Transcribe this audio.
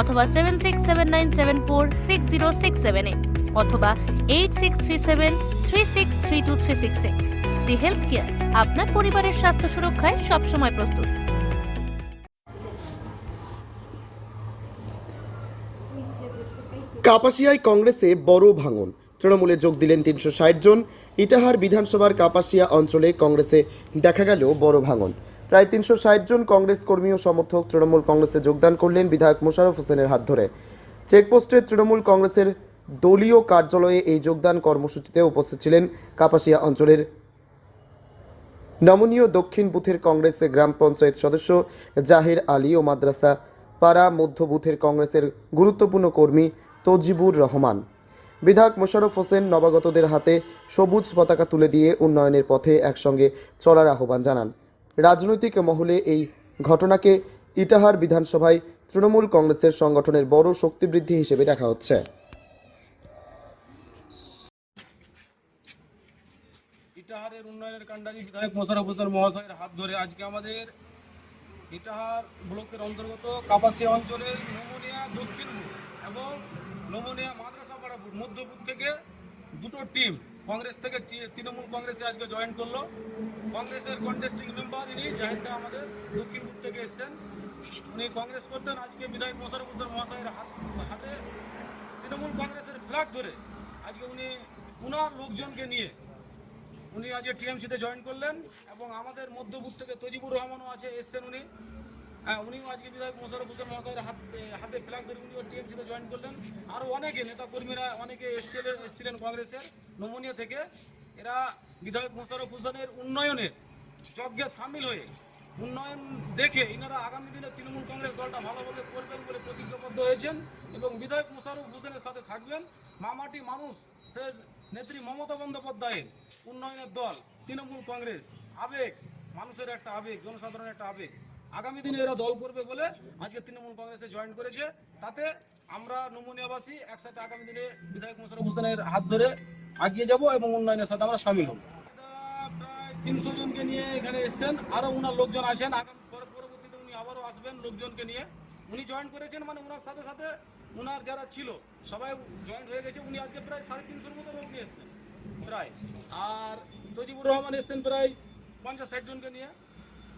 অথবা seven six seven nine seven four six zero six অথবা eight six three seven three six three two three the health care আপনার পরিবারের স্বাস্থ্য সুরক্ষায় সবসময় প্রস্তুত। কাপাসিয়ায় কংগ্রেসে বড় ভাঙন। তৃণমূলে যোগ দিলেন তিনশো ষাট জন। ইটাহার বিধানসভার কাপাসিয়া অঞ্চলে কংগ্রেসে দেখা গেল বড় ভাঙন। প্রায় তিনশো ষাট জন কংগ্রেস কর্মী ও সমর্থক তৃণমূল কংগ্রেসে যোগদান করলেন বিধায়ক মোশারফ হোসেনের হাত ধরে। চেকপোস্টে তৃণমূল কংগ্রেসের দলীয় কার্যালয়ে এই যোগদান কর্মসূচিতে উপস্থিত ছিলেন কাপাসিয়া অঞ্চলের নমনীয় দক্ষিণ বুথের কংগ্রেস গ্রাম পঞ্চায়েত সদস্য জাহির আলী ও মাদ্রাসা পাড়া মধ্য বুথের কংগ্রেসের গুরুত্বপূর্ণ কর্মী তজিবুর রহমান। বিধায়ক মোশাররফ হোসেন নবাগতদের হাতে সবুজ পতাকা তুলে দিয়ে উন্নয়নের পথে একসঙ্গে চলার আহ্বান জানান। রাজনৈতিক মহলে এই ঘটনাকে ইটাহার বিধানসভায় তৃণমূল কংগ্রেসের সংগঠনের বড় শক্তিবৃদ্ধি হিসেবে দেখা হচ্ছে। ইটাহারের উন্নয়নের কাণ্ডারি বিধায়ক মোশারফ হোসেন মহাশয়ের হাত ধরে আজকে আমাদের ইটাহার ব্লকের অন্তর্গত কাপাসিয়া অঞ্চলের নমুনিয়া, দক্ষিণ এবং নমুনিয়া মাদ্রাসাপাড়া মধ্যবুথ থেকে দুটো টিম কংগ্রেস থেকে তৃণমূল কংগ্রেসে আজকে জয়েন করল। কংগ্রেসের কন্টেস্টিং মেম্বার ইনি জাহিদা আমাদের দক্ষিণ বুথ থেকে এসেছেন। উনি কংগ্রেস করতেন, আজকে বিধায়ক মোশারফ হোসেন মহাশয়ের হাত তৃণমূল কংগ্রেসের ফ্ল্যাগ ধরে আজকে উনি উনার লোকজনকে নিয়ে উনি আজকে টিএমসিতে জয়েন করলেন এবং আমাদের মধ্যবুথ থেকে তজিবুর রহমানও আছে, এসছেন উনি। হ্যাঁ উনিও আজকে বিধায়ক মোশারফ হোসেন মহাশয়ের হাত হাতে ফ্ল্যাগ ধরে উনিও টিএমসিতে জয়েন করলেন। আরও অনেকে নেতা কর্মীরা অনেকে এসছিলেন এসছিলেন কংগ্রেসের, নমুনিয়া থেকে। এরা বিধায়ক মোশারফ হোসেনের উন্নয়নের যজ্ঞে সামিল হয়ে উন্নয়ন দেখে ইনারা আগামী দিনে তৃণমূল কংগ্রেস দলটা ভালোভাবে করবেন বলে প্রতিজ্ঞাবদ্ধ হয়েছেন এবং বিধায়ক মোশারফ হোসেনের সাথে থাকবেন মামাটি মানুষ, সে নেত্রী মমতা বন্দ্যোপাধ্যায়ের উন্নয়নের দল, তৃণমূল কংগ্রেস। আবেগ, মানুষের একটা আবেগ, জনসাধারণের একটা আবেগ। আগামী দিনে এরা দল করবে বলে আজকে তৃণমূল কংগ্রেসে জয়েন করেছে। তাতে আমরা নমুনিয়াবাসী একসাথে আগামী দিনে বিধায়ক মোশারফ হোসেনের হাত ধরে আগিয়ে যাব এবং উন্নয়নের সাথে আমরা সামিল হব। প্রায় তিনশো জনকে নিয়ে এখানে এসেছেন। আরও উনার লোকজন আছেন। আগামী পরে- পরবর্তীতে উনি আবারও আসবেন লোকজনকে নিয়ে। উনি জয়েন করেছেন মানে ওনার সাথে সাথে ওনার যারা ছিল, সবাই জয়েন হয়ে গেছে। উনি আজকে প্রায় সাড়ে তিনশোর মতো লোক নিয়ে এসছেন। প্রায়। আর তজিবুর রহমান এসছেন প্রায় পঞ্চাশ ষাট জনকে নিয়ে।